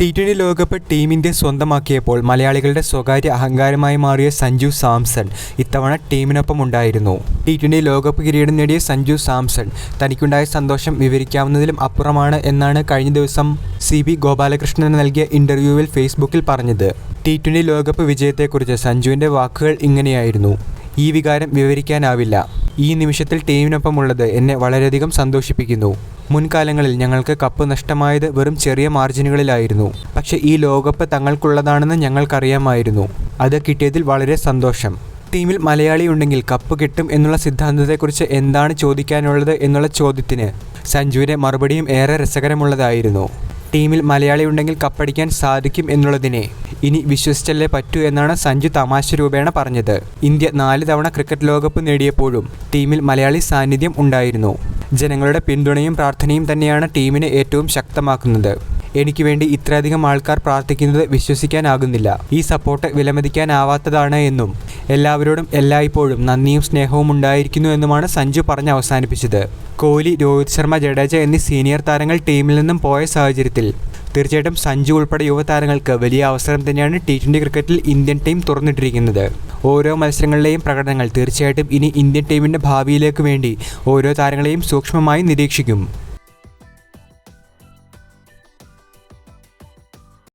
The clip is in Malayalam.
ടി ട്വന്റി ലോകകപ്പ് ടീം ഇന്ത്യ സ്വന്തമാക്കിയപ്പോൾ മലയാളികളുടെ സ്വകാര്യ അഹങ്കാരമായി മാറിയ സഞ്ജു സാംസൺ ഇത്തവണ ടീമിനൊപ്പം ഉണ്ടായിരുന്നു ടി ട്വന്റി ലോകകപ്പ് കിരീടം നേടിയ സഞ്ജു സാംസൺ തനിക്കുണ്ടായ സന്തോഷം വിവരിക്കാവുന്നതിലും അപ്പുറമാണ് എന്നാണ് കഴിഞ്ഞ ദിവസം സി ബി ഗോപാലകൃഷ്ണന് നൽകിയ ഇന്റർവ്യൂവിൽ ഫേസ്ബുക്കിൽ പറഞ്ഞത്. ടി ട്വന്റി ലോകകപ്പ് വിജയത്തെക്കുറിച്ച് സഞ്ജുവിന്റെ വാക്കുകൾ ഇങ്ങനെയായിരുന്നു. ഈ വികാരം വിവരിക്കാനാവില്ല. ഈ നിമിഷത്തിൽ ടീമിനൊപ്പമുള്ളത് എന്നെ വളരെയധികം സന്തോഷിപ്പിക്കുന്നു. മുൻകാലങ്ങളിൽ ഞങ്ങൾക്ക് കപ്പ് നഷ്ടമായത് വെറും ചെറിയ മാർജിനുകളിലായിരുന്നു. പക്ഷെ ഈ ലോകകപ്പ് തങ്ങൾക്കുള്ളതാണെന്ന് ഞങ്ങൾക്കറിയാമായിരുന്നു. അത് കിട്ടിയതിൽ വളരെ സന്തോഷം. ടീമിൽ മലയാളി ഉണ്ടെങ്കിൽ കപ്പ് കിട്ടും എന്നുള്ള സിദ്ധാന്തത്തെക്കുറിച്ച് എന്താണ് ചോദിക്കാനുള്ളത് എന്നുള്ള ചോദ്യത്തിന് സഞ്ജുവിന്റെ മറുപടിയും ഏറെ രസകരമുള്ളതായിരുന്നു. ടീമിൽ മലയാളി ഉണ്ടെങ്കിൽ കപ്പടിക്കാൻ സാധിക്കും എന്നുള്ളതിനെ ഇനി വിശ്വസിച്ചല്ലേ പറ്റൂ എന്നാണ് സഞ്ജു തമാശ രൂപേണ പറഞ്ഞത്. ഇന്ത്യ നാല് തവണ ക്രിക്കറ്റ് ലോകകപ്പ് നേടിയപ്പോഴും ടീമിൽ മലയാളി സാന്നിധ്യം ഉണ്ടായിരുന്നു. ജനങ്ങളുടെ പിന്തുണയും പ്രാർത്ഥനയും തന്നെയാണ് ടീമിനെ ഏറ്റവും ശക്തമാക്കുന്നത്. എനിക്ക് വേണ്ടി ഇത്രയധികം ആൾക്കാർ പ്രാർത്ഥിക്കുന്നത് വിശ്വസിക്കാനാകുന്നില്ല. ഈ സപ്പോർട്ട് വിലമതിക്കാനാവാത്തതാണ് എന്നും എല്ലാവരോടും എല്ലായ്പ്പോഴും നന്ദിയും സ്നേഹവും ഉണ്ടായിരിക്കുന്നു എന്നുമാണ് സഞ്ജു പറഞ്ഞ് അവസാനിപ്പിച്ചത്. കോഹ്ലി രോഹിത് ശർമ്മ ജഡേജ എന്നീ സീനിയർ താരങ്ങൾ ടീമിൽ നിന്നും പോയ സാഹചര്യത്തിൽ തീർച്ചയായിട്ടും സഞ്ജു ഉൾപ്പെടെ യുവതാരങ്ങൾക്ക് വലിയ അവസരം തന്നെയാണ് ടി ട്വന്റി ക്രിക്കറ്റിൽ ഇന്ത്യൻ ടീം തുറന്നിട്ടിരിക്കുന്നത്. ഓരോ മത്സരങ്ങളിലെയും പ്രകടനങ്ങൾ തീർച്ചയായിട്ടും ഇനി ഇന്ത്യൻ ടീമിന്റെ ഭാവിയിലേക്ക് വേണ്ടി ഓരോ താരങ്ങളെയും സൂക്ഷ്മമായി നിരീക്ഷിക്കും.